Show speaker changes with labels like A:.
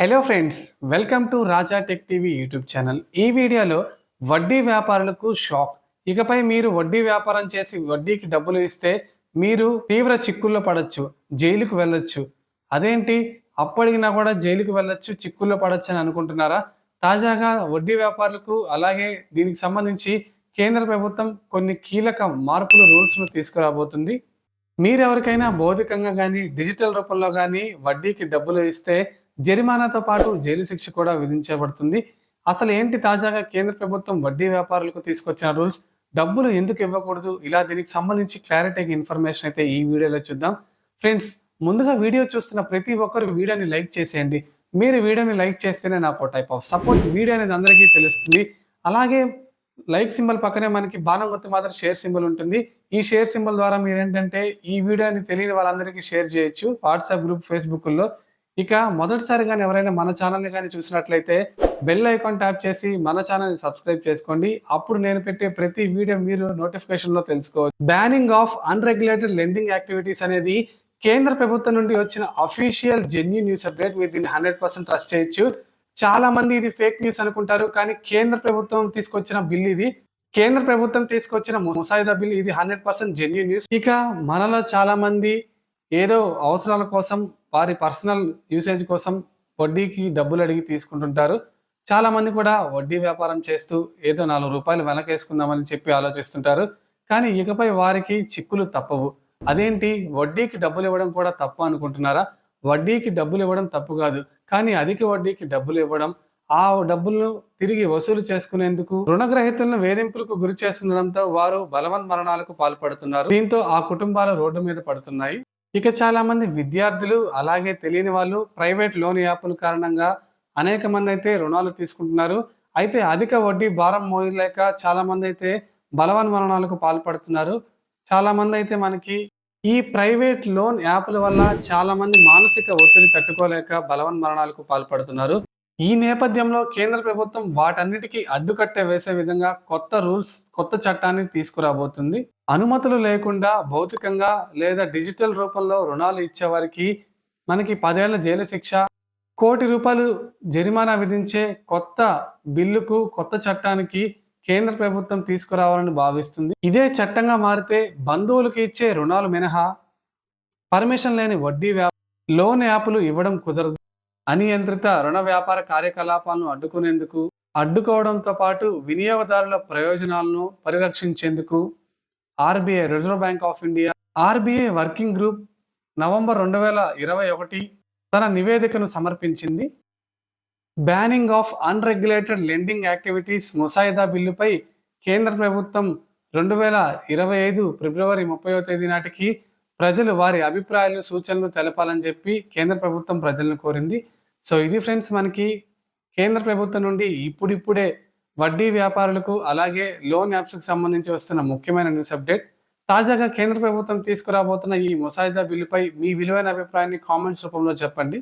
A: Hello friends welcome to Raja Tech TV YouTube channel ఈ వీడియోలో వడ్డీ వ్యాపారులకు షాక్. ఇకపై మీరు వడ్డీ వ్యాపారం చేసి వడ్డీకి డబ్బులు ఇస్తే మీరు తీవ్ర చిక్కుల్లో పడచ్చు జైలుకు వెళ్ళొచ్చు. అదేంటి? అప్పటికినా కూడా జైలుకు వెళ్ళొచ్చు చిక్కుల్లో పడచ్చు అని అనుకుంటున్నారా? తాజాగా వడ్డీ వ్యాపారులకు అలాగే దీనికి సంబంధించి కేంద్ర ప్రభుత్వం కొన్ని కీలక మార్పులు రూల్స్ను తీసుకురాబోతుంది. మీరెవరికైనా భౌతికంగా కానీ డిజిటల్ రూపంలో కానీ వడ్డీకి డబ్బులు ఇస్తే జరిమానాతో పాటు జైలు శిక్ష కూడా విధించబడుతుంది. అసలు ఏంటి తాజాగా కేంద్ర ప్రభుత్వం వడ్డీ వ్యాపారులకు తీసుకొచ్చిన రూల్స్? డబ్బులు ఎందుకు ఇవ్వకూడదు? ఇలా దీనికి సంబంధించి క్లారిటీ ఇన్ఫర్మేషన్ అయితే ఈ వీడియోలో చూద్దాం. ఫ్రెండ్స్ ముందుగా వీడియో చూస్తున్న ప్రతి ఒక్కరు వీడియోని లైక్ చేసేయండి. మీరు వీడియోని లైక్ చేస్తేనే నాకు టైప్ ఆఫ్ సపోర్ట్ వీడియో అనేది అందరికీ తెలుస్తుంది. అలాగే లైక్ సింబల్ పక్కనే మనకి బాణం గుర్తు మాత్రం షేర్ సింబల్ ఉంటుంది. ఈ షేర్ సింబల్ ద్వారా మీరు ఏంటంటే ఈ వీడియోని తెలియని వాళ్ళందరికీ షేర్ చేయొచ్చు. వాట్సాప్ గ్రూప్ ఫేస్బుక్లో. ఇక మొదటిసారి కానీ ఎవరైనా మన ఛానల్ని కానీ చూసినట్లయితే బెల్ ఐకాన్ ట్యాప్ చేసి మన ఛానల్ని సబ్స్క్రైబ్ చేసుకోండి. అప్పుడు నేను పెట్టే ప్రతి వీడియో మీరు నోటిఫికేషన్లో తెలుసుకోవచ్చు. Banning of unregulated lending activities అనేది కేంద్ర ప్రభుత్వం నుండి వచ్చిన అఫీషియల్ జెన్యూ న్యూస్ అప్డేట్ మీరు దీన్ని హండ్రెడ్ పర్సెంట్ ట్రస్ట్ చేయొచ్చు. చాలా మంది ఇది ఫేక్ న్యూస్ అనుకుంటారు కానీ కేంద్ర ప్రభుత్వం తీసుకొచ్చిన బిల్ ఇది. కేంద్ర ప్రభుత్వం తీసుకొచ్చిన ముసాయిదా బిల్ ఇది హండ్రెడ్ పర్సెంట్ జెన్యూ న్యూస్ ఇక మనలో చాలా మంది ఏదో అవసరాల కోసం వారి పర్సనల్ యూసేజ్ కోసం వడ్డీకి డబ్బులు అడిగి తీసుకుంటుంటారు. చాలామంది కూడా వడ్డీ వ్యాపారం చేస్తూ ఏదో నాలుగు రూపాయలు వెనకేసుకుందామని చెప్పి ఆలోచిస్తుంటారు. కానీ ఇకపై వారికి చిక్కులు తప్పవు. అదేంటి? వడ్డీకి డబ్బులు ఇవ్వడం కూడా తప్పు అనుకుంటున్నారా? వడ్డీకి డబ్బులు ఇవ్వడం తప్పు కాదు. కానీ అధిక వడ్డీకి డబ్బులు ఇవ్వడం ఆ డబ్బులను తిరిగి వసూలు చేసుకునేందుకు రుణగ్రహీతలను వేధింపులకు గురి చేస్తుండడంతో వారు బలవన్ మరణాలకు పాల్పడుతున్నారు. దీంతో ఆ కుటుంబాలు రోడ్డు మీద పడుతున్నాయి. ఇక చాలా మంది విద్యార్థులు అలాగే తెలియని వాళ్ళు ప్రైవేట్ లోన్ యాప్ల కారణంగా అనేక మంది అయితే రుణాలు తీసుకుంటున్నారు. అయితే అధిక వడ్డీ భారం మోయలేక చాలా మంది అయితే బలవన్ మరణాలకు పాల్పడుతున్నారు. చాలా మంది అయితే మనకి ఈ ప్రైవేట్ లోన్ యాప్ల వల్ల చాలా మంది మానసిక ఒత్తిడి తట్టుకోలేక బలవన్ మరణాలకు పాల్పడుతున్నారు. ఈ నేపథ్యంలో కేంద్ర ప్రభుత్వం వాటన్నిటికీ అడ్డుకట్ట వేసే విధంగా కొత్త రూల్స్ కొత్త చట్టాన్ని తీసుకురాబోతుంది. అనుమతులు లేకుండా భౌతికంగా లేదా డిజిటల్ రూపంలో రుణాలు ఇచ్చేవారికి మనకి పదేళ్ళ జైలు శిక్ష కోటి రూపాయలు జరిమానా విధించే కొత్త బిల్లుకు కొత్త చట్టానికి కేంద్ర ప్రభుత్వం తీసుకురావాలని భావిస్తుంది. ఇదే చట్టంగా మారితే బంధువులకు ఇచ్చే రుణాలు మినహా పర్మిషన్ లేని వడ్డీ వ్యా లోన్ యాప్లు ఇవ్వడం కుదరదు. అనియంత్రిత రుణ వ్యాపార కార్యకలాపాలను అడ్డుకునేందుకు అడ్డుకోవడంతో పాటు వినియోగదారుల ప్రయోజనాలను పరిరక్షించేందుకు RBI Reserve Bank of India RBI working group November రెండు వేల ఇరవై ఒకటి తన నివేదికను సమర్పించింది. Banning of unregulated lending activities ముసాయిదా బిల్లుపై కేంద్ర ప్రభుత్వం రెండు వేల ఇరవై ఐదు ఫిబ్రవరి ముప్పైవ తేదీ నాటికి ప్రజలు వారి అభిప్రాయాలు సూచనలు తెలపాలని చెప్పి కేంద్ర ప్రభుత్వం ప్రజలను కోరింది. సో ఇది ఫ్రెండ్స్ మనకి కేంద్ర ప్రభుత్వం నుండి ఇప్పుడిప్పుడే వడ్డీ వ్యాపారులకు అలాగే లోన్ యాప్స్కి సంబంధించి వస్తున్న ముఖ్యమైన న్యూస్ అప్డేట్. తాజాగా కేంద్ర ప్రభుత్వం తీసుకురాబోతున్న ఈ ముసాయిదా బిల్లుపై మీ విలువైన అభిప్రాయాన్ని కామెంట్స్ రూపంలో చెప్పండి.